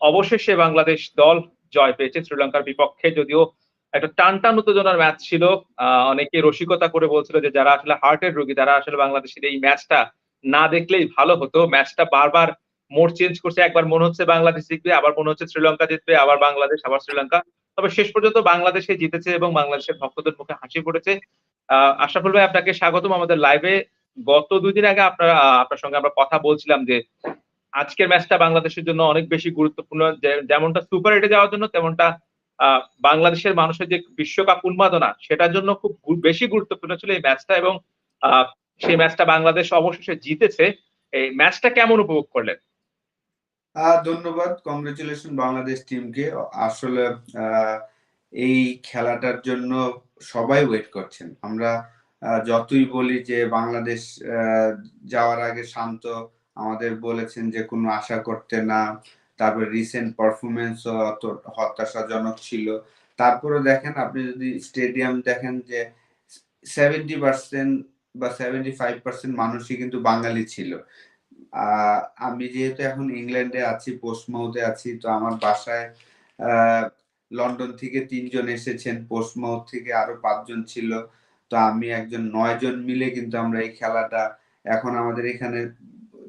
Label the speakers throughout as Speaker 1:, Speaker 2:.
Speaker 1: অবশেষে বাংলাদেশ দল জয় পেয়েছে শ্রীলঙ্কার বিপক্ষে, যদিও একটা টান টান উত্তেজনার ম্যাচ ছিল। অনেকে রসিকতা করে বলছিল যে যারা আসলে হার্টের রোগী, তারা আসলে বাংলাদেশের এই ম্যাচটা না দেখলেই ভালো হতো। ম্যাচটা বারবার মোড চেঞ্জ করছে। একবার মনে হচ্ছে বাংলাদেশ জিতবে, আবার মনে হচ্ছে শ্রীলঙ্কা জিতবে, আবার বাংলাদেশ, আবার শ্রীলঙ্কা। তবে শেষ পর্যন্ত বাংলাদেশে জিতেছে এবং বাংলাদেশের ভক্তদের মুখে হাসি পড়েছে আহ, আশরাফুল ভাই, আপনাকে স্বাগতম আমাদের লাইভে গত দুই দিন আগে আপনার আপনার সঙ্গে আমরা কথা বলছিলাম যে আজকের ম্যাচটা বাংলাদেশের জন্য অনেক বেশি গুরুত্বপূর্ণ। যেমনটা সুপার এটে যাওয়ার জন্য, তেমনটা বাংলাদেশের মানুষের যে বিশ্বকাপ উন্মাদনা, সেটার জন্য খুব বেশি গুরুত্বপূর্ণ ছিল এই ম্যাচটা এবং সেই ম্যাচটা বাংলাদেশ অবশেষে জিতেছে। এই ম্যাচটা কেমন উপভোগ করলেন?
Speaker 2: ধন্যবাদ। কংগ্রেচুলেশন বাংলাদেশ টিমকে আসলে এই খেলাটার জন্য সবাই ওয়েট করছেন। আমরা যতই বলি যে বাংলাদেশ যাওয়ার আগে শান্ত আমাদের বলেছেন যে, কোনো আশা করতে না। তারপর রিসেন্ট পারফরমেন্স অত হতাশাজনক ছিল। তারপরে দেখেন, আপনি যদি স্টেডিয়াম দেখেন যে সেভেন্টি পার্সেন্ট বা সেভেন্টি ফাইভ পার্সেন্ট মানুষই কিন্তু বাঙালি ছিল। আমি যেহেতু এখন ইংল্যান্ডে আছি পোস্টমাউথে আছি, তো আমার বাসায় লন্ডন থেকে তিনজন এসেছেন। পোস্টমাউথ থেকে আরও পাঁচজন ছিল। তো আমি একজন নয় জন মিলে কিন্তু আমরা এই খেলাটা এখন আমাদের এখানে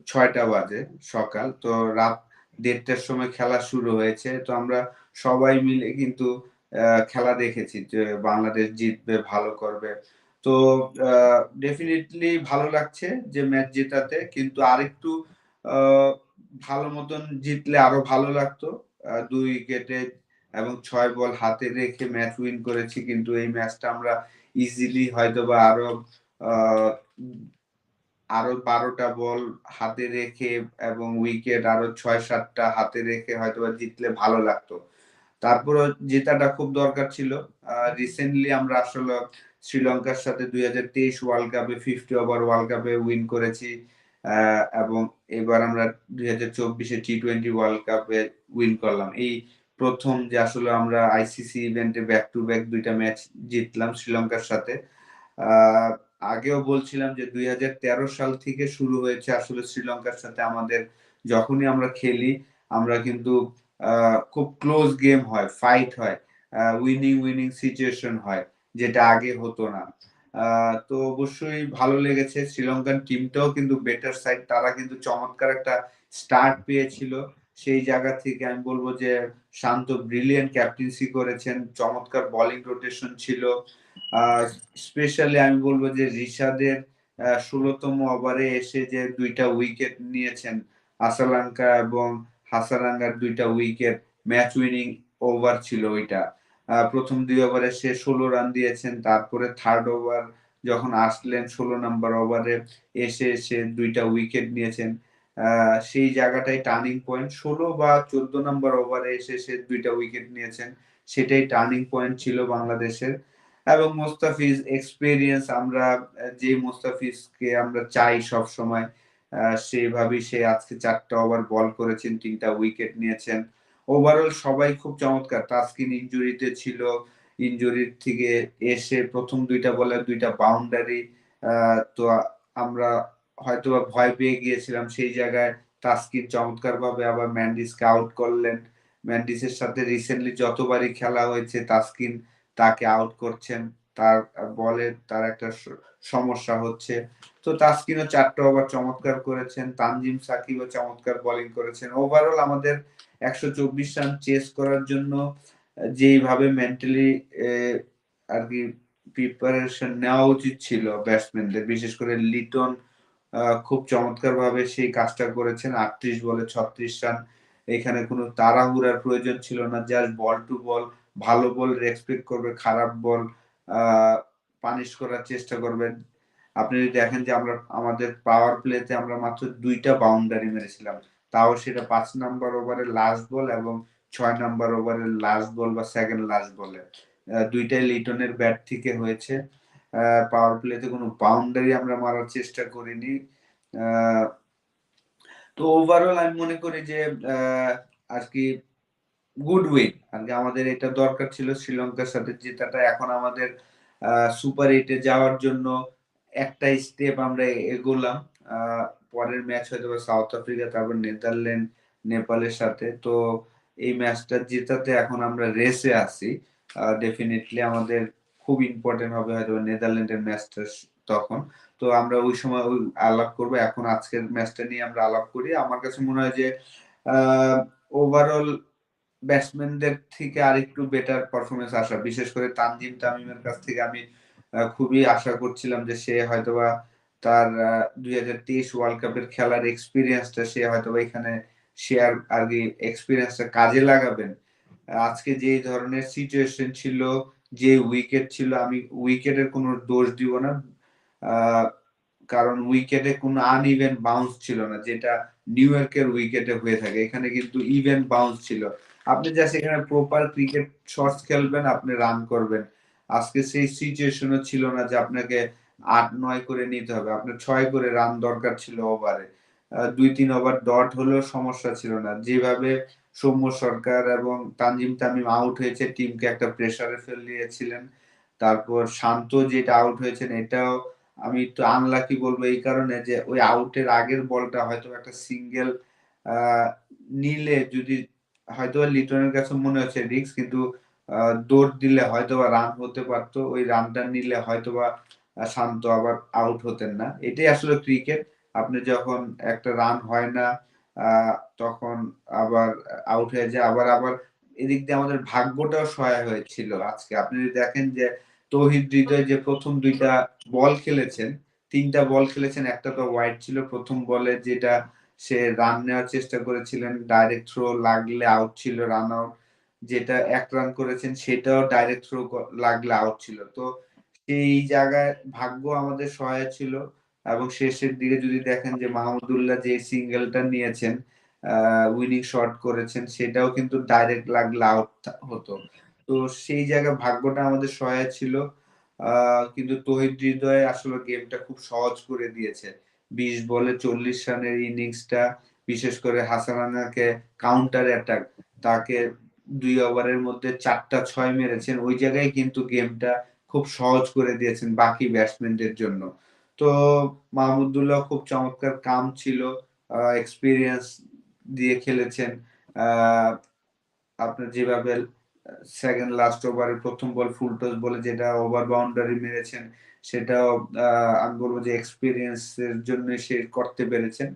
Speaker 2: ছয়টা বাজে সকাল। তো রাত দেড়টার সময় খেলা শুরু হয়েছে। তো আমরা সবাই মিলে কিন্তু খেলা দেখেছি যে বাংলাদেশ জিতবে, ভালো করবে। তো ডেফিনেটলি ভালো লাগছে যে ম্যাচ জেতাতে। কিন্তু আরেকটু ভালো মতন জিতলে আরও ভালো লাগতো। দুই উইকেটে এবং ছয় বল হাতে রেখে ম্যাচ উইন করেছি। কিন্তু এই ম্যাচটা আমরা ইজিলি হয়তো বা আরও আরও বারোটা বল হাতে রেখে এবং উইকেট আরও ছয় সাতটা হাতে রেখে হয়তো জিতলে ভালো লাগতো। তারপরে জেতাটা খুব দরকার ছিল। রিসেন্টলি আমরা আসলে শ্রীলঙ্কার সাথে দুই হাজার তেইশ ওয়ার্ল্ড কাপে ফিফটি ওভার ওয়ার্ল্ড কাপে উইন করেছি। এবং এবার আমরা দুই হাজার চব্বিশে টি টোয়েন্টি ওয়ার্ল্ড কাপে উইন করলাম। এই প্রথম যে আসলে আমরা আইসিসি ইভেন্টে ব্যাক টু ব্যাক দুইটা ম্যাচ জিতলাম শ্রীলঙ্কার সাথে। আগেও বলছিলাম যে দুই হাজার তেরো সাল থেকে শুরু হয়েছে আসলে শ্রীলঙ্কার সাথে আমাদের যখনই আমরা খেলি, আমরা কিন্তু খুব ক্লোজ গেম হয় ফাইট হয় উইনিং উইনিং সিচুয়েশন হয়, যেটা আগে হতো না। তো অবশ্যই ভালো লেগেছে, শ্রীলঙ্কান টিমটাও কিন্তু বেটার সাইড তারা কিন্তু চমৎকার একটা স্টার্ট পেয়েছিল। সেই জায়গা থেকে আমি বলব যে শান্ত ব্রিলিয়ান ক্যাপ্টেন্সি করেছেন, চমৎকার বোলিং রোটেশন ছিল। স্পেশালি আমি বলব যে রিশাদের ষোলোতম ওভারে এসে যে দুইটা উইকেট নিয়েছেন আসালাঙ্কা এবং হাসারাঙ্গার দুইটা উইকেট ম্যাচ উইনিং ওভার ছিল ওইটা। প্রথম দুই ওভারে সে ষোলো রান দিয়েছেন, তারপরে থার্ড ওভার যখন আসলেন ষোলো নাম্বার ওভারে এসে এসে দুইটা উইকেট নিয়েছেন। সেই জায়গাটাই টার্নিং পয়েন্ট ষোলো বা চোদ্দ নাম্বার ওভারে এসে সে দুইটা উইকেট নিয়েছেন, সেটাই টার্নিং পয়েন্ট ছিল বাংলাদেশের। এবং মোস্তাফিজ এক্সপিরিয়েন্স আমরা যে মোস্তাফিজকে আমরা চাই সব সময় সেইভাবেই সে আজকে চারটা ওভার বল করেছেন, তিনটা উইকেট নিয়েছেন। ওভারঅল সবাই খুব চমৎকার। তাস্কিন ইঞ্জুরিতে ছিল ইঞ্জুরির থেকে এসে প্রথম দুইটা বলে দুইটা বাউন্ডারি তো আমরা হয়তো ভয় পেয়ে গিয়েছিলাম। সেই জায়গায় তাস্কিন চমৎকার ভাবে আবার ম্যান্ডিসকে আউট করলেন। ম্যান্ডিসের সাথে রিসেন্টলি যতবারই খেলা হয়েছে, তাস্কিন তাকে আউট করছেন, তার বলে তার একটা সমস্যা হচ্ছে। তো তাস্কিনও চারটা ওভার চমৎকার করেছেন, তানজিম সাকিবও চমৎকার বোলিং করেছেন। ওভারঅল আমাদের একশো চব্বিশ রান চেস করার জন্য, যেইভাবে মেন্টালি আর কি প্রিপারেশন নেওয়া উচিত ছিল ব্যাটসম্যানদের বিশেষ করে লিটন খুব চমৎকার ভাবে সেই কাজটা করেছেন। আটত্রিশ বলে ছত্রিশ রান এখানে কোনো তাড়াহুড়ার প্রয়োজন ছিল না জাস্ট বল টু বল ভালো বল রেসপেক্ট করবে, খারাপ বল পানিশ করার চেষ্টা করবেন আপনি যদি দেখেন যে আমরা, আমাদের পাওয়ার প্লেতে আমরা মাত্র দুইটা বাউন্ডারি মেরেছিলাম। তাও সেটা পাঁচ নাম্বার ওভারের লাস্ট বল এবং ছয় নাম্বার ওভারের লাস্ট বল বা সেকেন্ড লাস্ট বলে দুইটাই লিটনের ব্যাট থেকে হয়েছে। পাওয়ার প্লেতে কোনো বাউন্ডারি আমরা মারার চেষ্টা করিনি। তো ওভারঅল আমি মনে করি যে আজকে গুড উইন আজকে আমাদের এটা দরকার ছিল শ্রীলঙ্কার সাথে জেতাটা, এখন আমাদের সুপার এইটে যাওয়ার জন্য একটা স্টেপ আমরা এগোলাম। পরের ম্যাচ হয়তো সাউথ আফ্রিকা তারপর নেদারল্যান্ড নেপালের সাথে। তো এই ম্যাচটা জেতাতে এখন আমরা রেসে আছি। ডেফিনেটলি আমাদের খুব ইম্পর্টেন্ট হবে হয়তো নেদারল্যান্ডের ম্যাচটা তখন। তো আমরা ওই সময় ওই আলাপ করব। এখন আজকের ম্যাচটা নিয়ে আমরা আলাপ করি। আমার কাছে মনে হয় যে ওভারঅল ব্যাটসম্যানদের থেকে আরেকটু বেটার পারফরমেন্স আসা। বিশেষ করে তানজিম তামিমের কাছ থেকে আমি খুবই আশা করছিলাম যে সে হয়তোবা তার দুই হাজার তেইশ ওয়ার্ল্ড কাপের খেলার এক্সপিরিয়েন্সটা সে হয়তো এখানে শেয়ার আর কি এক্সপিরিয়েন্সটা কাজে লাগাবেন। আজকে যে ধরনের সিচুয়েশন ছিল, যে উইকেট ছিল, আমি উইকেটের কোনো দোষ দিব না। কারণ উইকেটে কোনো আনইভেন বাউন্স ছিল না, যেটা নিউ ইয়র্কের উইকেটে হয়ে থাকে। এখানে কিন্তু ইভেন বাউন্স ছিল। আপনি যা সেখানে প্রপার ক্রিকেট শর্টস খেলবেন, আপনি রান করবেন। আজকে সেই সিচুয়েশনও ছিল না যে আপনাকে আট, নয় করে নিতে হবে। আপনার ছয় করে রান দরকার ছিল ওভারে দুই, তিন ওভার ডট হলেও সমস্যা ছিল না। যেভাবে সৌম্য সরকার এবং তানজিম তামিম আউট হয়েছে টিমকে একটা প্রেসারে ফেল দিয়েছিলেন তারপর শান্ত যেটা আউট হয়েছেন, এটাও আমি একটু আনলাকি বলব এই কারণে যে ওই আউটের আগের বলটা হয়তো একটা সিঙ্গেল নিলে যদি হয়তো লিটনের কাছে মনে হচ্ছে রিক্স কিন্তু দৌড় দিলে হয়তো বা রান হতে পারতো, ওই রানটা নিলে হয়তো বা শান্ত আবার আউট হতেন না। এটাই আসলে ক্রিকেট আপনি যখন একটা রান হয় না তখন আবার আউট হয়ে যায়। আবার আবার এদিক দিয়ে আমাদের ভাগ্যটাও সহায় হয়েছিল আজকে। আপনি যদি দেখেন যে, তৌহিদ হৃদয় যে প্রথম দুইটা বল খেলেছেন, তিনটা বল খেলেছেন, একটা তো হোয়াইট ছিল প্রথম বলে যেটা সে রান নেওয়ার চেষ্টা করেছিলেন ডাইরেক্ট থ্রো লাগলে আউট ছিল রান আউট যেটা এক রান করেছেন সেটাও ডাইরেক্ট থ্রো লাগলে আউট ছিল। তো সেই জায়গায় ভাগ্য আমাদের সহায় ছিল এবং শেষের দিকে যদি দেখেন যে মাহমুদুল্লাহ যে সিঙ্গেলটা নিয়েছেন উইনিং শট করেছেন, সেটাও কিন্তু ডাইরেক্ট লাগলে আউট হতো। তো সেই জায়গায় ভাগ্যটা আমাদের সহায় ছিল কিন্তু তহিদ হৃদয় আসলে গেমটা খুব সহজ করে দিয়েছে। বিশ বলে চল্লিশ রানের ইনিংসটা, বিশেষ করে হাসানাকে কাউন্টার অ্যাটাক তাকে দুই ওভারের মধ্যে চারটা ছয় মেরেছেন। ওই জায়গায় কিন্তু গেমটা খুব সহজ করে দিয়েছেন বাকি ব্যাটসম্যানদের জন্য। তো মাহমুদুল্লাহ খুব চমৎকার কাম ছিল এক্সপিরিয়েন্স দিয়ে খেলেছেন। আপনার যেভাবে সেকেন্ড লাস্ট ওভারে প্রথম বল ফুল টস বলে যেটা ওভার বাউন্ডারি মেরেছেন সেটাও আমি বলব যে এক্সপিরিয়েন্স এর জন্য সে করতে পেরেছেন।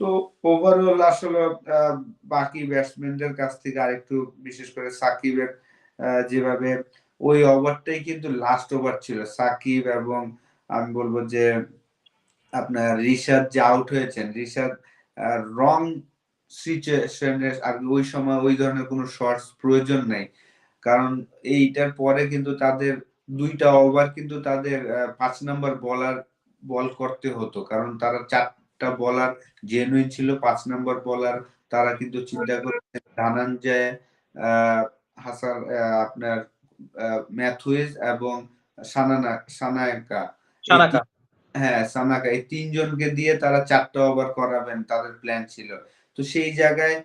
Speaker 2: তো ওভারঅল আসলে বাকি ব্যাটসম্যানদের কাছ থেকে আরেকটু বিশেষ করে সাকিবের যেভাবে ওই ওভারটাই কিন্তু লাস্ট ওভার ছিল। সাকিব এবং আমি বলব যে আপনার রিশাদ যে আউট হয়েছেন, রিশাদ রং সিচুয়েশনের আর ওই সময় ওই ধরনের কোনো শর্টস প্রয়োজন নেই। কারণ এইটার পরে কিন্তু তাদের দুইটা ওভার কিন্তু তাদের পাঁচ নাম্বার বলার বল করতে হতো। কারণ তারা চারটা বলার জেনুইন ছিল পাঁচ নাম্বার বলার তারা কিন্তু চিন্তা করছে ধনঞ্জয় হাসান আপনার ম্যাথুইজ এবং সানানা সানায়কা। হ্যাঁ সানাকা। এই তিনজনকে দিয়ে তারা চারটা ওভার করাবেন তাদের প্ল্যান ছিল। তো সেই জায়গায়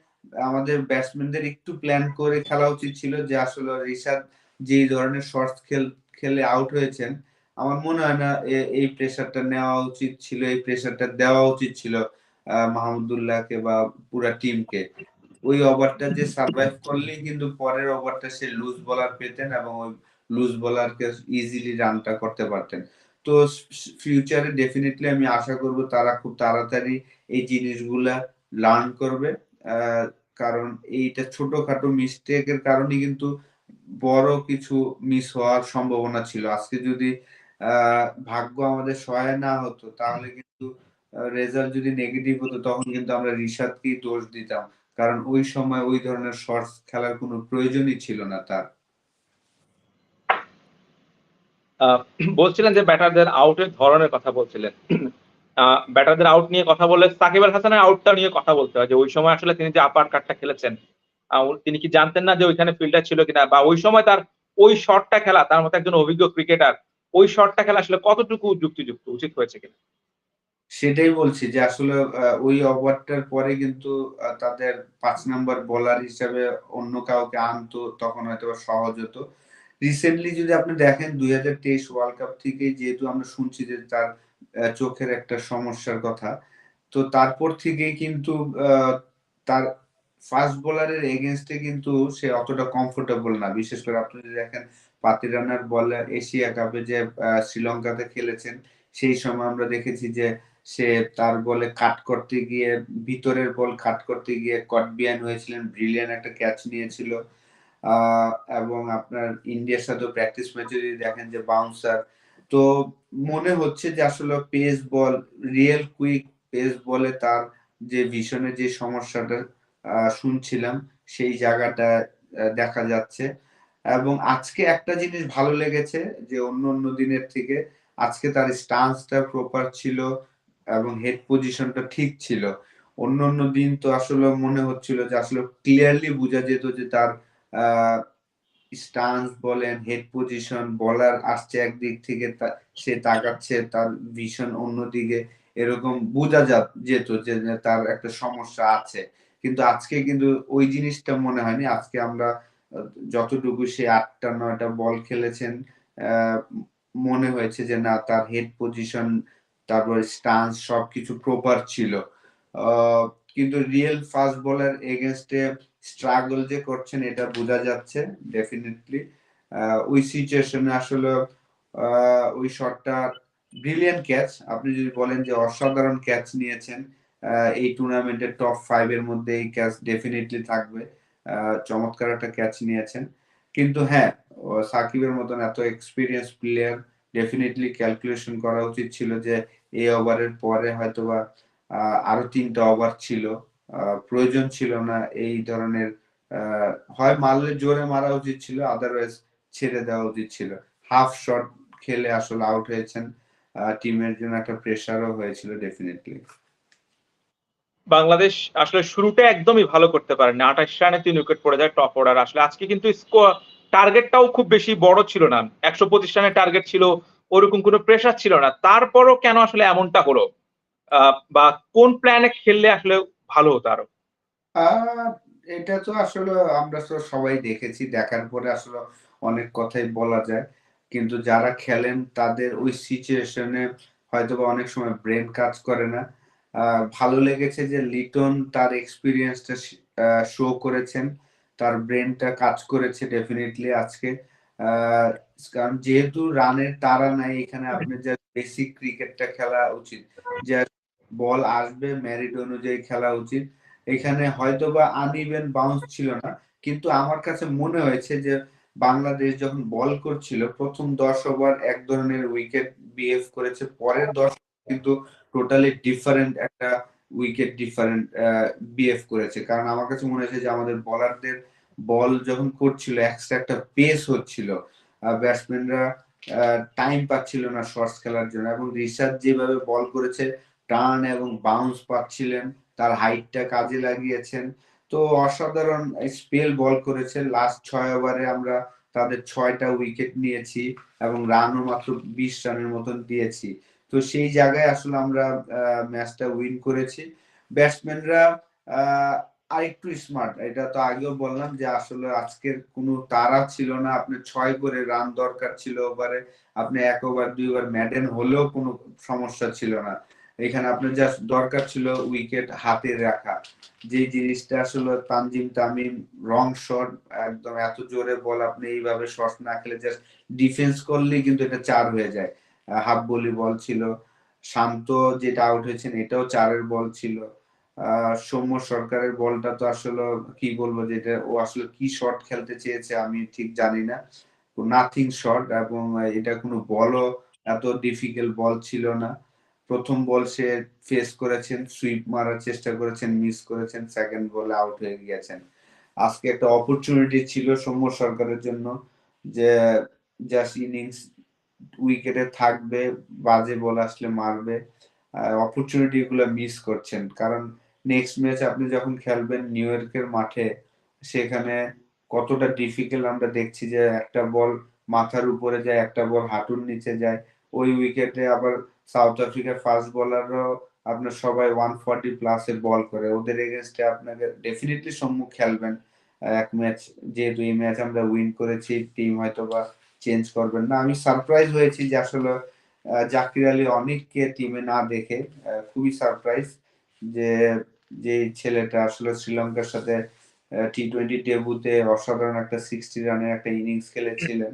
Speaker 2: আমাদের ব্যাটসম্যানদের একটু প্ল্যান করে খেলা উচিত ছিল যে আসলে রিশাদ যে ধরনের শর্টস খেল খেলে আউট হয়েছেন, আমার মনে হয় না এই প্রেশারটা নেওয়া উচিত ছিল, এই প্রেশারটা দেওয়া উচিত ছিল মাহমুদুল্লাহকে বা পুরা টিমকে ওই ওভারটা যে সার্ভাইভ করলেই কিন্তু পরের ওভারটা সে লুজ বলার পেতেন এবং ওই লুজ বলারকে ইজিলি রানটা করতে পারতেন। তো ফিউচারে ডেফিনেটলি আমি আশা করব তারা খুব তাড়াতাড়ি এই জিনিসগুলা লার্ন করবে কারণ এইটা ছোটখাটো মিস্টেকের কারণে কিন্তু বড় কিছু মিস হওয়ার সম্ভাবনা ছিল। আজকে যদি ভাগ্য আমাদের সহায় না হতো, তাহলে কিন্তু রেজাল্ট যদি নেগেটিভ হতো, তখন কিন্তু আমরা রিশাদকেই দোষ দিতাম। কারণ ওই সময় ওই ধরনের শর্টস খেলার কোনো প্রয়োজনই ছিল না তার।
Speaker 1: বলছিলেন যে ব্যাটারদের আউটের ধরনের কথা বলছিলেন। ব্যাটারদের আউট নিয়ে কথা বললে সাকিব আল হাসানের আউটটা নিয়ে কথা বলতে হয় যে ওই সময় আসলে তিনি যে আপার কাটটা খেলেছেন তিনি কি জানতেন না যে ওইখানে ফিল্ডার ছিল কিনা? বা ওই সময় তার ওই শটটা খেলা, তার মতো একজন অভিজ্ঞ ক্রিকেটার ওই শটটা খেলা আসলে কতটুকু যুক্তিযুক্ত, উচিত হয়েছে কিনা?
Speaker 2: সেটাই বলছি যে আসলে ওই ওভারটার পরে কিন্তু তাদের পাঁচ নাম্বার বোলার হিসাবে অন্য কাউকে আনতো, তখন হয়তো সহজ হতো। রিসেন্টলি যদি আপনি দেখেন, দুই হাজার তেইশ ওয়ার্ল্ড কাপ থেকে যেহেতু আমরা শুনছি যে তার চোখের একটা সমস্যার কথা, তো তারপর থেকে কিন্তু তার ফাস্ট বোলারের এগেনস্টে কিন্তু সে অতটা কমফোর্টেবল না। বিশেষ করে আপনি যদি দেখেন পাতিরানার বলে এশিয়া কাপে যে শ্রীলঙ্কাতে খেলেছেন, সেই সময় আমরা দেখেছি যে, সে তার বলে কাট করতে গিয়ে, ভিতরের বল কাট করতে গিয়ে কটবিয়ান হয়েছিলেন ব্রিলিয়ান একটা ক্যাচ নিয়েছিল। এবং আপনার ইন্ডিয়ার সাথে প্র্যাকটিস ম্যাচে যদি দেখেন যে বাউন্সার তো মনে হচ্ছে যে আসলে pace ball real quick pace বলে তার যে ভিশনের যে সমস্যাটা শুনছিলাম। সেই জায়গাটা দেখা যাচ্ছে। এবং আজকে একটা জিনিস ভালো লেগেছে যে, অন্য অন্য দিনের থেকে আজকে তার স্টান্সটা প্রপার ছিল এবং হেড পজিশনটা ঠিক ছিল। অন্য অন্য দিন তো আসলে মনে হচ্ছিল যে, আসলে ক্লিয়ারলি বোঝা যেত যে, তার স্টান্স বলেন হেড পজিশন বলার আসছে একদিক থেকে সে তাকাচ্ছে, তার ভিশন অন্যদিকে, এরকম বোঝা যেত যে, তার একটা সমস্যা আছে। কিন্তু আজকে কিন্তু ওই জিনিসটা মনে হয়নি। আজকে আমরা, যতটুকু সে আটটা, নয়টা বল খেলেছেন মনে হয়েছে যে না, তার হেড পজিশন তারপর স্টান্স সবকিছু প্রপার ছিল। কিন্তু রিয়েল ফাস্ট বলার এগেনস্টে স্ট্রাগল যে করছেন, এটা বোঝা যাচ্ছে ডেফিনেটলি ওই সিচুয়েশনে আসলে ওই শটটা ব্রিলিয়ান ক্যাচ আপনি যদি বলেন যে অসাধারণ ক্যাচ নিয়েছেন এই টুর্নামেন্টের টপ ফাইভ এর মধ্যে এই ক্যাচ ডেফিনেটলি থাকবে। চমৎকার একটা ক্যাচ নিয়েছেন। কিন্তু হ্যাঁ সাকিবের মতন এত এক্সপিরিয়েন্স প্লেয়ার ডেফিনেটলি ক্যালকুলেশন করা উচিত ছিল যে এই ওভারের পরে হয়তোবা আরও তিনটা ওভার ছিল। প্রয়োজন ছিল না এই ধরনের হয় মারলে জোরে মারা উচিত ছিল আদারওয়াইজ ছেড়ে দেওয়া উচিত ছিল। হাফ শট খেলে আসলে আউট হয়েছেন। টিমের জন্য একটা প্রেসারও হয়েছিল ডেফিনেটলি
Speaker 1: বাংলাদেশ আসলে শুরুটা একদমই ভালো করতে পারেনি। আঠাশ রানে তিন উইকেট পড়ে যায় টপ অর্ডার আসলে আজকে কিন্তু টার্গেটটাও খুব বেশি বড় ছিল না। একশো পঁচিশ রানের টার্গেট ছিল, ওরকম কোনো প্রেশার ছিল না। তারপরও কেন আসলে এমনটা হলো? বা কোন প্ল্যানে খেললে আসলে ভালো হতো
Speaker 2: আরও? এটা তো আসলে আমরা তো সবাই দেখেছি, দেখার পরে আসলে অনেক কথাই বলা যায়। কিন্তু যারা খেলেন, তাদের ওই সিচুয়েশনে হয়তো বা অনেক সময় ব্রেন কাজ করে না। ভালো লেগেছে যে লিটন তার এক্সপিরিয়েন্সটা শো করেছেন। তার ব্রেনটা কাজ করেছে ডেফিনেটলি আজকে। কারণ যেহেতু রানের তারা নাই, এখানে আপনি যা বেসিক ক্রিকেটটা খেলা উচিত। যে বল আসবে মেরিট অনুযায়ী খেলা উচিত। এখানে হয়তোবা আনইভেন বাউন্স ছিল না, কিন্তু আমার কাছে মনে হয়েছে যে বাংলাদেশ যখন বল করছিল, প্রথম দশ ওভার এক ধরনের উইকেট বিহেভ করেছে, পরের দশ কিন্তু টোটালি ডিফারেন্ট একটা উইকেট ডিফারেন্ট বিহেভ করেছে। কারণ আমার কাছে মনে হয়েছে যে আমাদের বলারদের বল যখন করছিল এক্সট্রা একটা পেস হচ্ছিল ব্যাটসম্যানরা টাইম পাচ্ছিল না শর্টস খেলার জন্য। এবং রিসার্চ যেভাবে বল করেছে টার্ন এবং বাউন্স পাচ্ছিলেন, তার হাইটটা কাজে লাগিয়েছেন। তো অসাধারণ স্পেল বল করেছে। লাস্ট ছয় ওভারে আমরা তাদের ছয়টা উইকেট নিয়েছি এবং রানও মাত্র বিশ রানের মতন দিয়েছি। তো সেই জায়গায় আসলে আমরা ম্যাচটা উইন করেছি। ব্যাটসম্যানরা আরেকটু স্মার্ট এটা তো আগেও বললাম যে আসলে আজকের কোনো তারা ছিল না, আপনি ছয় করে রান দরকার ছিল ওভারে, আপনি এক ওভার দুই ওভার ম্যাডেন হলেও কোনো সমস্যা ছিল না। এখানে আপনার জাস্ট দরকার ছিল উইকেট হাতে রাখা। যে জিনিসটা আসলে তানজিম তামিম রং শট একদম এত জোরে বল আপনি এইভাবে শট না খেলে জাস্ট ডিফেন্স করলেই কিন্তু এটা চার হয়ে যায়। হাফ বলি বল ছিল। শান্ত যেটা আউট হয়েছেন, এটাও চারের বল ছিল। সৌম্য সরকারের বলটা তো আসলে কি বলব যেটা ও আসলে কি শট খেলতে চেয়েছে আমি ঠিক জানি না। নাথিং শট এবং এটা কোনো বলও এত ডিফিকাল্ট বল ছিল না। প্রথম বল সে ফেস করেছেন সুইপ মারার চেষ্টা করেছেন মিস করেছেন সেকেন্ড বলে আউট হয়ে গিয়েছেন। আজকে একটা অপরচুনিটি ছিল সৌম্য সরকারের জন্য, যে জাস্ট ইনিংস উইকেটে থাকবে, বাজে বল আসলে মারবে অপরচুনিটি গুলো মিস করছেন। কারণ নেক্সট ম্যাচ আপনি যখন খেলবেন নিউ ইয়র্কের মাঠে, সেখানে কতটা ডিফিকাল্ট আমরা দেখছি যে একটা বল মাথার উপরে যায়, একটা বল হাঁটুর নিচে যায়। ওই উইকেটে আবার সাউথ আফ্রিকার ফাস্ট বোলাররাও আপনার সবাই ওয়ান ফর্টি প্লাসে বল করে। ওদের এগেনস্টে আপনাকে ডেফিনেটলি সম্মুখ খেলবেন এক ম্যাচ যেহেতু এই ম্যাচ আমরা উইন করেছি টিম হয়তো বা চেঞ্জ করবেন না। আমি সারপ্রাইজ হয়েছি যে আসলে জাকির আলী অনেককে টিমে না দেখে খুবই সারপ্রাইজ যে যে ছেলেটা আসলে শ্রীলঙ্কার সাথে টি টোয়েন্টি ডেবুতে অসাধারণ একটা সিক্সটি রানের একটা ইনিংস খেলেছিলেন।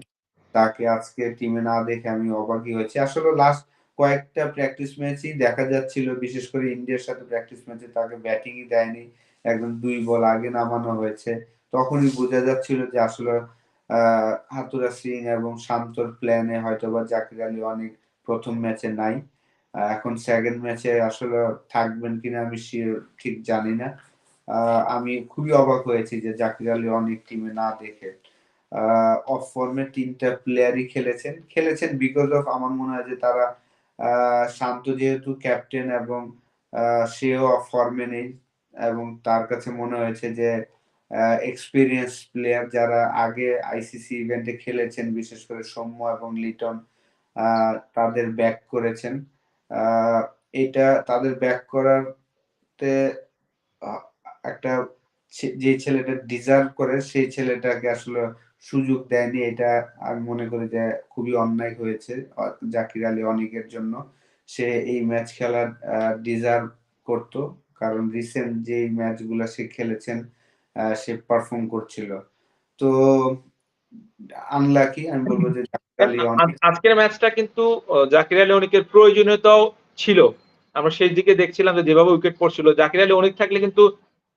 Speaker 2: তাকে আজকে টিমে না দেখে আমি অবাকই হয়েছি। আসলে লাস্ট কয়েকটা প্র্যাকটিস ম্যাচই দেখা যাচ্ছিল, বিশেষ করে ইন্ডিয়ার সাথে প্র্যাকটিস ম্যাচে তাকে ব্যাটিংই দেয়নি। একদম দুই বল আগে নামানো হয়েছে। তখনই বোঝা যাচ্ছিল যে আসলে হাতুরা সিং এবং শান্তর প্ল্যানে হয়তো বা জাকির আলী অনেক প্রথম ম্যাচে নাই। এখন সেকেন্ড ম্যাচে আসলে থাকবেন কিনা আমি ঠিক জানি না। আমি খুবই অবাক হয়েছি যে জাকির আলী অনেক টিমে না দেখে। অফ ফর্মে তিনটা প্লেয়ারই খেলেছেন। খেলেছেন বিকজ অফ আমার মনে হয় যে তারা শান্ত যেহেতু ক্যাপ্টেন এবং সেও অফ ফর্মে নেই এবং তার কাছে মনে হয়েছে যে এক্সপিরিয়েন্স প্লেয়ার যারা আগে আইসিসি ইভেন্টে খেলেছেন, বিশেষ করে সৌম্য এবং লিটন তাদের ব্যাক করেছেন। এটা তাদের ব্যাক করাতে একটা যে ছেলেটা ডিজার্ভ করে, সেই ছেলেটাকে আসলে সুযোগ দেয়নি। এটা আমি মনে করি যে খুবই অন্যায় হয়েছে, জাকির আলী অনেকের জন্য। সে এই ম্যাচ খেলার ডিজার্ভ করতো। কারণ রিসেন্ট যে ম্যাচগুলো সে খেলেছেন সে পারফর্ম করছিল। তো আনলাকি আমি বলব যে
Speaker 1: আজকের ম্যাচটা কিন্তু জাকির আলী অনিকের প্রয়োজনীয়তাও ছিল। আমরা সেই দিকে দেখছিলাম যে যেভাবে উইকেট পড়ছিল। জাকির আলী অনিক থাকলে কিন্তু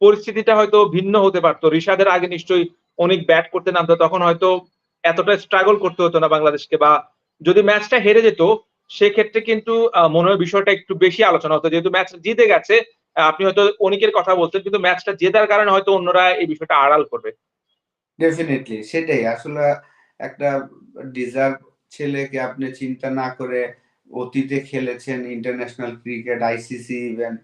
Speaker 1: পরিস্থিতিটা হয়তো ভিন্ন হতে পারতো। রিশাদের আগে নিশ্চয়ই অনেক ব্যাট করতে নামতো তখন হয়তো এতটা স্ট্রাগল করতে হতো না বাংলাদেশকে। বা যদি ম্যাচটা হেরে যেত সেক্ষেত্রে কিন্তু মনে হয় বিষয়টা একটু বেশি আলোচনা হতো। যেহেতু ম্যাচ জিতে গেছে আপনি হয়তো অনিকের কথা বলছেন, কিন্তু ম্যাচটা জেতার কারণে হয়তো অন্যরা এই বিষয়টা আড়াল করবে।
Speaker 2: ডেফিনেটলি সেটাই। আসলে একটা ডিজার্ভ ছেলেকে আপনি চিন্তা না করে অতীতে খেলেছেন ইন্টারন্যাশনাল ক্রিকেট আইসিসি ইভেন্ট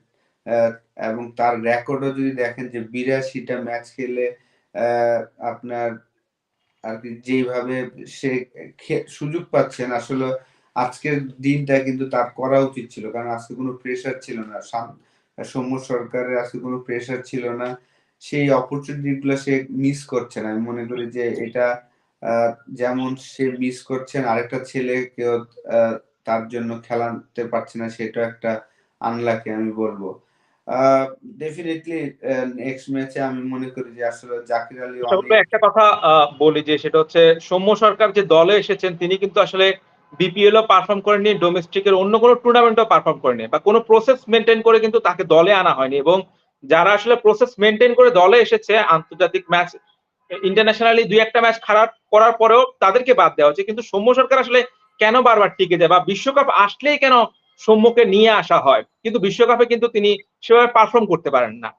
Speaker 2: এবং তার রেকর্ডও যদি দেখেন যে বিরাশিটা ম্যাচ খেলে আপনার আর কি যেভাবে সে সুযোগ পাচ্ছেন, আসলে আজকের দিনটা কিন্তু তার করা উচিত ছিল, কারণ আজকে কোনো প্রেশার ছিল না। সৌম্য সরকারের আজকে কোনো প্রেশার ছিল না। সেই অপরচুনিটি গুলো সে মিস করছেন আমি মনে করি যে এটা যেমন সে মিস করছেন আরেকটা ছেলে কেউ তার জন্য খেলাতে পারছে না সেটা একটা আনলাকি আমি বলব। ডেফিনেটলি নেক্সট ম্যাচে আমি মনে করি যে আসলে জাকির আলী
Speaker 1: একটা কথা বলি যে সেটা হচ্ছে সৌম্য সরকার যে দলে এসেছেন তিনি কিন্তু আসলে বিপিএল ও পারফর্ম করেননি ডোমেস্টিকের অন্য কোনো টুর্নামেন্টও পারফর্ম করেনি বা কোনো প্রসেস মেনটেন করে কিন্তু তাকে দলে আনা হয়নি। এবং যারা আসলে প্রসেস মেনটেন করে দলে এসেছে আন্তর্জাতিক ম্যাচ ইন্টারন্যাশনালি দুই একটা ম্যাচ খারাপ করার পরেও তাদেরকে বাদ দেওয়া হচ্ছে কিন্তু সৌম্য সরকার আসলে কেন বারবার টিকে যায় বা বিশ্বকাপ আসলেই কেন সৌম্যকে নিয়ে আসা হয়? কিন্তু বিশ্বকাপে কিন্তু তিনি সেভাবে পারফর্ম করতে পারেন না।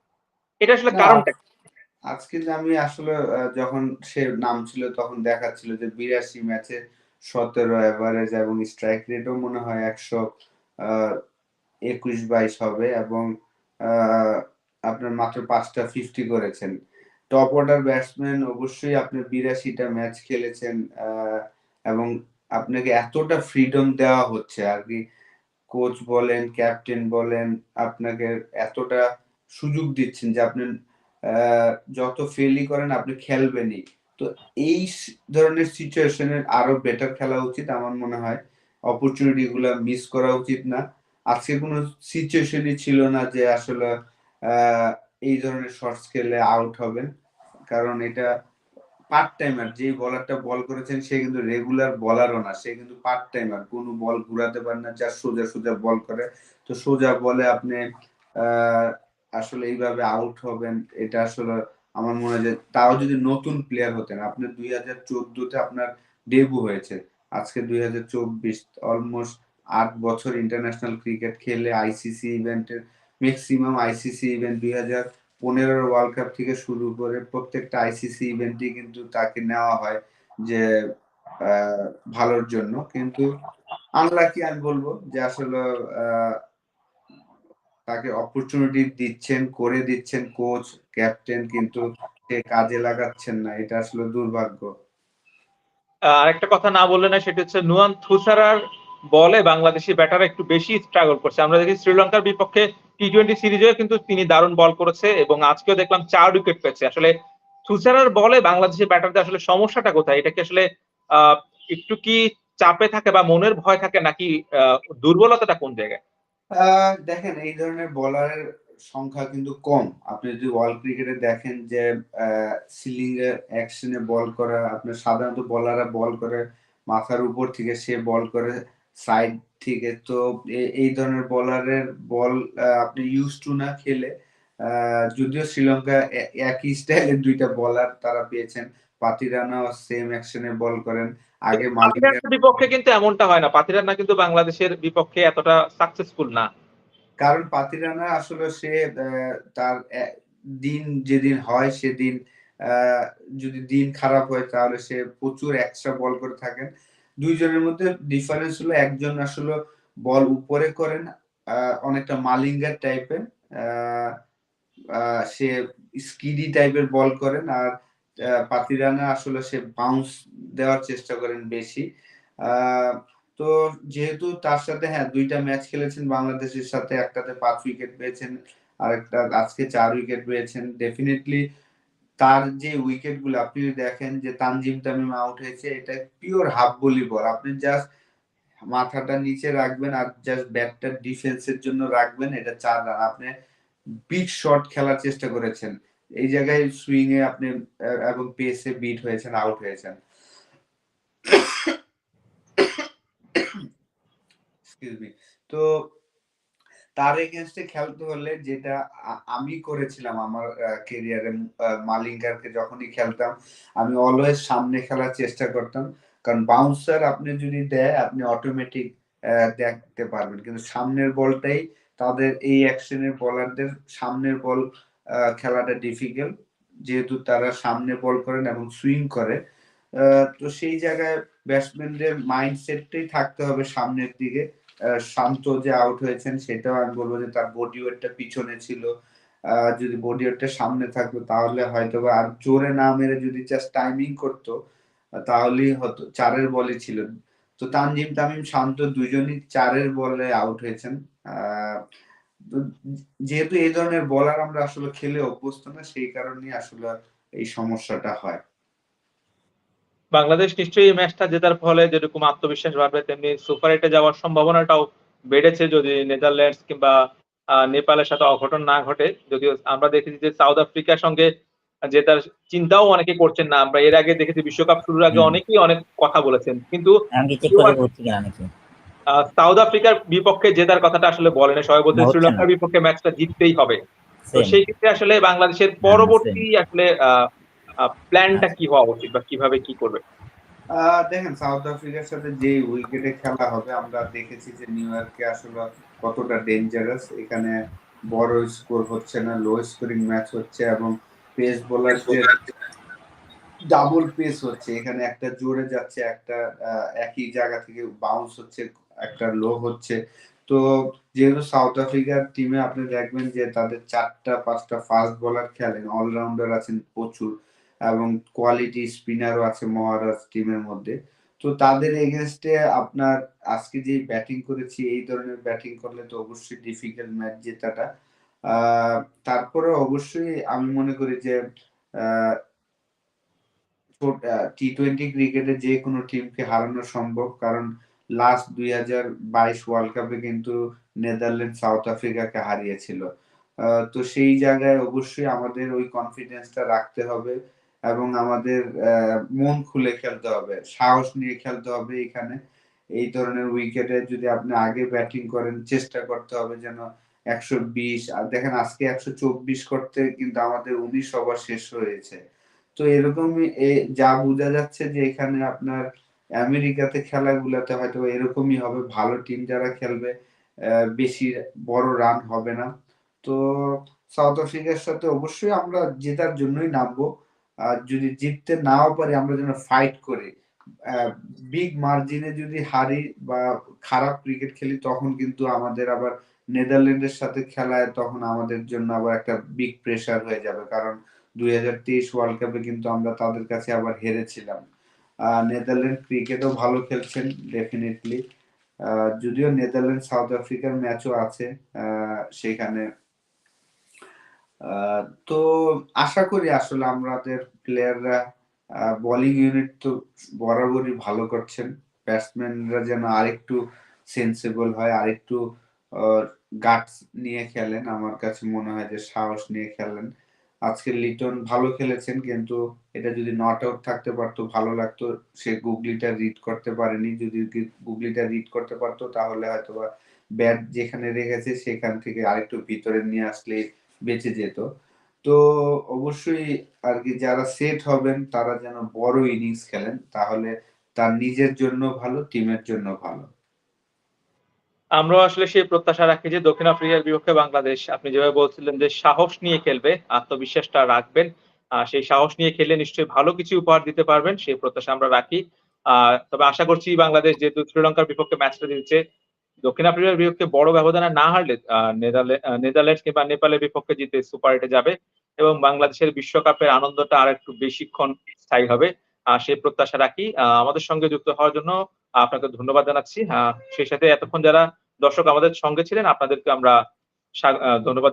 Speaker 1: এটা আসলে কারণটা
Speaker 2: আজকে যে আমি আসলে যখন সে নাম ছিল তখন দেখাচ্ছিল যে বিরাশি ম্যাচে সতেরো অ্যাভারেজ এবং স্ট্রাইক রেটও মনে হয় একশো একুশ বাইশ হবে এবং আপনার মাত্র পাঁচটা ফিফটি করেছেন। টপ অর্ডার ব্যাটসম্যান অবশ্যই আপনি বিরাশিটা ম্যাচ খেলেছেন এবং আপনাকে এতটা ফ্রিডম দেওয়া হচ্ছে আর কি। কোচ বলেন ক্যাপ্টেন বলেন, আপনাকে এতটা সুযোগ দিচ্ছেন যে আপনি যত ফেলই করেন আপনি খেলবেনই। তো এই ধরনের সিচুয়েশনে আরও বেটার খেলা উচিত আমার মনে হয়। অপরচুনিটি গুলা মিস করা উচিত না। আজকে কোনো সিচুয়েশনই ছিল না যে আসলে এই ধরনের শর্টস খেলে আউট হবেন। কারণ এটা পার্ট টাইমার যে বলারটা বল করেছেন, সে কিন্তু রেগুলার বলারও না। সে কিন্তু পার্ট টাইমার কোনো বল ঘুরাতে পারে না যা সোজা সোজা বল করে। তো সোজা বলে আপনি আসলে এইভাবে আউট হবেন, এটা আসলে আমার মনে হয় যে তাও যদি নতুন প্লেয়ার হতেন, আপনি দুই হাজার চোদ্দতে আপনার ডেবু হয়েছে। আজকে দুই হাজার চব্বিশ অলমোস্ট আট বছর ইন্টারন্যাশনাল ক্রিকেট খেলে আইসিসি ইভেন্টের ম্যাক্সিমাম আইসিসি ইভেন্ট দুই হাজার পনেরোর ওয়ার্ল্ড কাপ থেকে শুরু করে প্রত্যেকটা আইসিসি ইভেন্টই কিন্তু তাকে নেওয়া হয় যে ভালোর জন্য। কিন্তু আনলাকি আমি বলব যে আসলে তাকে অপরচুনিটি দিচ্ছেন, করে দিচ্ছেন কোচ ক্যাপ্টেন কিন্তু সে কাজে লাগাচ্ছেন না। এটা আসলে দুর্ভাগ্য।
Speaker 1: আরেকটা কথা না বললে না, সেটা হচ্ছে নুয়ান থুসারার বলে বাংলাদেশি ব্যাটার একটু বেশি স্ট্রাগল করছে। আমরা দেখি শ্রীলঙ্কার বিপক্ষে টি টোয়েন্টি সিরিজেও কিন্তু তিনি দারুণ বল করেছে এবং আজকেও দেখলাম চার উইকেট পেয়েছে। আসলে থুসারার বলে বাংলাদেশি ব্যাটারদের আসলে সমস্যাটা কোথায়? এটা কি আসলে একটু কি চাপে থাকে বা মনের ভয় থাকে নাকি দুর্বলতাটা কোন জায়গায়?
Speaker 2: দেখেন, এই ধরনের বলারের সংখ্যা কিন্তু কম। আপনি যদি ওয়ার্ল্ড ক্রিকেটে দেখেন যে সিলিং এ অ্যাকশনে বল করা, আপনার সাধারণত বলাররা বল করে, মাথার উপর থেকে সে বল করে সাইড থেকে, তো এই ধরনের বলারের বল আপনি ইউজ টু না খেলে যদিও শ্রীলঙ্কা একই স্টাইলের দুইটা বলার তারা পেয়েছেন। পাতিরানাও সেম অ্যাকশনে বল করেন। আগে
Speaker 1: বিপক্ষে কিন্তু এমনটা হয় না। পাতিরানা কিন্তু বাংলাদেশের বিপক্ষে এতটা সাকসেসফুল না।
Speaker 2: কারণ পাতিরানা আসলে সে তার দিন যেদিন হয় সেদিন আহ, যদি দিন খারাপ হয় তাহলে সে প্রচুর এক্সট্রা বল করে থাকেন। দুইজনের মধ্যে ডিফারেন্স হলো একজন আসলে বল উপরে করেন আহ, অনেকটা মালিঙ্গার টাইপের সে স্কিডি টাইপের বল করেন আর পাতিরানা আসলে সে বাউন্স দেওয়ার চেষ্টা করেন বেশি। তো যেহেতু তার সাথে হ্যাঁ দুইটা ম্যাচ খেলেছেন, বাংলাদেশের সাথে একটাতে পাঁচ উইকেট পেয়েছেন আর একটা আজকে চার উইকেট পেয়েছেন। ডেফিনেটলি তার যে উইকেটগুলো আপনি দেখেন যে তানজিম তামিম আউট হয়েছে, এটা পিওর হাফ বলি বল আপনি জাস্ট মাথাটা নিচে রাখবেন আর জাস্ট ব্যাটটা ডিফেন্সের জন্য রাখবেন, এটা চার রান আপনি বিগ শট খেলার চেষ্টা করেছেন। এই জায়গায় সুইং এ আপনি, এবং পেসে বিট হয়েছেন আউট হয়েছেন। তো তার এগেনস্টে খেলতে হলে যেটা আমি করেছিলাম আমার কেরিয়ারে মালিঙ্গারকে যখনই খেলতাম, আমি অলওয়েজ সামনে খেলার চেষ্টা করতাম। কারণ বাউন্সার আপনি যদি দেয়, আপনি অটোমেটিক দেখতে পারবেন। কিন্তু সামনের বলটাই তাদের এই অ্যাকশনের বলারদের সামনের বল খেলাটা ডিফিকাল্ট যেহেতু তারা সামনে বল করেন এবং সুইং করে। তো সেই জায়গায় ব্যাটসম্যানদের মাইন্ডসেটটাই থাকতে হবে সামনের দিকে। শান্ত যে আউট হয়েছেন সেটাও আমি বলব যে তার বডি ওয়েটটা পিছনে ছিল। যদি বডি ওয়েটটা সামনে থাকতো তাহলে হয়তো বা আর জোরে না মেরে যদি জাস্ট টাইমিং করতো, তাহলেই হতো, চারের বলে ছিল। তো তানজিম তামিম শান্ত দুজনই চারের বলে আউট হয়েছেন। যেহেতু এই ধরনের বলার আমরা আসলে খেলে অভ্যস্ত না, সেই কারণে আসলে এই সমস্যাটা হয়।
Speaker 1: বাংলাদেশ নিশ্চয়ই এই ম্যাচটা জেতার ফলে যেরকম আত্মবিশ্বাস বাড়বে, তেমনি সুপার এইটে যাওয়ার সম্ভাবনাটাও বেড়েছে। যদি নেদারল্যান্ডস কিংবা নেপালের সাথে অঘটন না ঘটে, যদিও আমরা দেখেছি যে সাউথ আফ্রিকার সঙ্গে জেতার চিন্তাও অনেকে করছেন না। আমরা এর আগে দেখেছি বিশ্বকাপ শুরুর আগে অনেকেই অনেক কথা বলেছেন। কিন্তু সাউথ আফ্রিকার বিপক্ষে জেতার কথাটা আসলে বলেন সবাই
Speaker 3: হচ্ছে
Speaker 1: শ্রীলঙ্কার বিপক্ষে ম্যাচটা জিততেই হবে। তো সেই ক্ষেত্রে আসলে বাংলাদেশের পরবর্তী আসলে প্ল্যানটা কি হওয়া উচিত বা কীভাবে কি করবে?
Speaker 2: আহ, দেখেন সাউথ আফ্রিকার সাথে যে উইকেটে খেলা হবে আমরা দেখেছি যে নিউ ইয়র্কে আসলে কতটা ডেঞ্জারাস এখানে বড় স্কোর হচ্ছে না লো স্কোরিং ম্যাচ হচ্ছে এবং পেস বোলার ডাবল পেস হচ্ছে। এখানে একটা জোরে যাচ্ছে একটা একই জায়গা থেকে বাউন্স হচ্ছে একটা লো হচ্ছে। তো যেহেতু সাউথ আফ্রিকার টিমে আপনি দেখবেন যে তাদের চারটা পাঁচটা ফাস্ট বোলার খেলেন অলরাউন্ডার আছেন প্রচুর এবং কোয়ালিটি স্পিনারও আছে মহারাজ টিমের মধ্যে। তো তাদের এগেনস্টে আপনার আজকে যে ব্যাটিং করেছি এই ধরনের ব্যাটিং করলে তো অবশ্যই ডিফিকাল্ট ম্যাচ জেতাটা। তারপরে অবশ্যই আমি মনে করি যে টি টোয়েন্টি ক্রিকেটে যে কোনো টিমকে হারানো সম্ভব। কারণ লাস্ট দুই হাজার বাইশ ওয়ার্ল্ড কাপে কিন্তু নেদারল্যান্ড সাউথ আফ্রিকাকে হারিয়েছিল। তো সেই জায়গায় অবশ্যই আমাদের ওই কনফিডেন্সটা রাখতে হবে এবং আমাদের মন খুলে খেলতে হবে, সাহস নিয়ে খেলতে হবে এখানে। এই ধরনের উইকেটে যদি আপনি আগে ব্যাটিং করেন, চেষ্টা করতে হবে যেন একশো বিশ, আর দেখেন আজকে একশো চব্বিশ করতে কিন্তু আমাদের উনিশ ওভার শেষ হয়েছে। তো এরকমই যা বোঝা যাচ্ছে যে এখানে আপনার আমেরিকাতে খেলাগুলোতে হয়তো এরকমই হবে, ভালো টিম যারা খেলবে বেশি বড় রান হবে না। তো সাউথ আফ্রিকার সাথে অবশ্যই আমরা জেতার জন্যই নামবো। আর যদি জিততে নাও পারি, আমরা যেন ফাইট করি। বিগ মার্জিনে যদি হারি বা খারাপ ক্রিকেট খেলি, তখন কিন্তু আমাদের আবার নেদারল্যান্ডের সাথে খেলায় তখন আমাদের জন্য আবার একটা বিগ প্রেসার হয়ে যাবে। কারণ দুই হাজার তেইশ ওয়ার্ল্ড কাপে কিন্তু আমরা তাদের কাছে আবার হেরেছিলাম। নেদারল্যান্ড ক্রিকেটও ভালো খেলছেন ডেফিনেটলি যদিও নেদারল্যান্ড সাউথ আফ্রিকার ম্যাচও আছে সেখানে। তো আশা করি আসলে আমাদের প্লেয়াররা বোলিং ইউনিট তো বরাবরই ভালো করছেন। ব্যাটসম্যানরা যেন আরেকটু সেন্সিবল হয়, আরেকটু গাটস নিয়ে খেলেন। আমার কাছে মনে হয় যে সাহস নিয়ে খেলেন। আজকে লিটন ভালো খেলেছেন, কিন্তু এটা যদি নট আউট থাকতে পারতো, ভালো লাগতো। সে গুগলিটা রিড করতে পারেনি। যদি গুগলিটা রিড করতে পারতো, তাহলে হয়তো ব্যাট যেখানে রেখেছে, সেখান থেকে আরেকটু ভিতরে নিয়ে আসলে বেঁচে যেত। তো অবশ্যই আর কি যারা সেট হবেন, তারা যেন বড় ইনিংস খেলেন, তাহলে তার নিজের জন্য ভালো টিমের জন্য ভালো।
Speaker 1: আমরা আসলে সেই প্রত্যাশা রাখি যে দক্ষিণ আফ্রিকার বিপক্ষে বাংলাদেশ, আপনি যেভাবে বলছিলেন যে সাহস নিয়ে খেলবে, আত্মবিশ্বাসটা রাখবেন, আর সেই সাহস নিয়ে খেলে নিশ্চয়ই ভালো কিছু উপহার দিতে পারবেন, সেই প্রত্যাশা আমরা রাখি। তবে আশা করছি বাংলাদেশ যেহেতু শ্রীলঙ্কার বিপক্ষে ম্যাচটা দিচ্ছে দক্ষিণ আফ্রিকার বিপক্ষে বড় ব্যবধানে না হারলে নেদারল্যান্ডস কিংবা নেপালের বিপক্ষে জিতে সুপার এটে যাবে এবং বাংলাদেশের বিশ্বকাপের আনন্দটা আর একটু বেশিক্ষণ স্থায়ী হবে। সেই প্রত্যাশা রাখি। আমাদের সঙ্গে যুক্ত হওয়ার জন্য আপনাকে ধন্যবাদ জানাচ্ছি। সেই সাথে এতক্ষণ যারা দর্শক আমাদের সঙ্গে ছিলেন, আপনাদেরকে আমরা ধন্যবাদ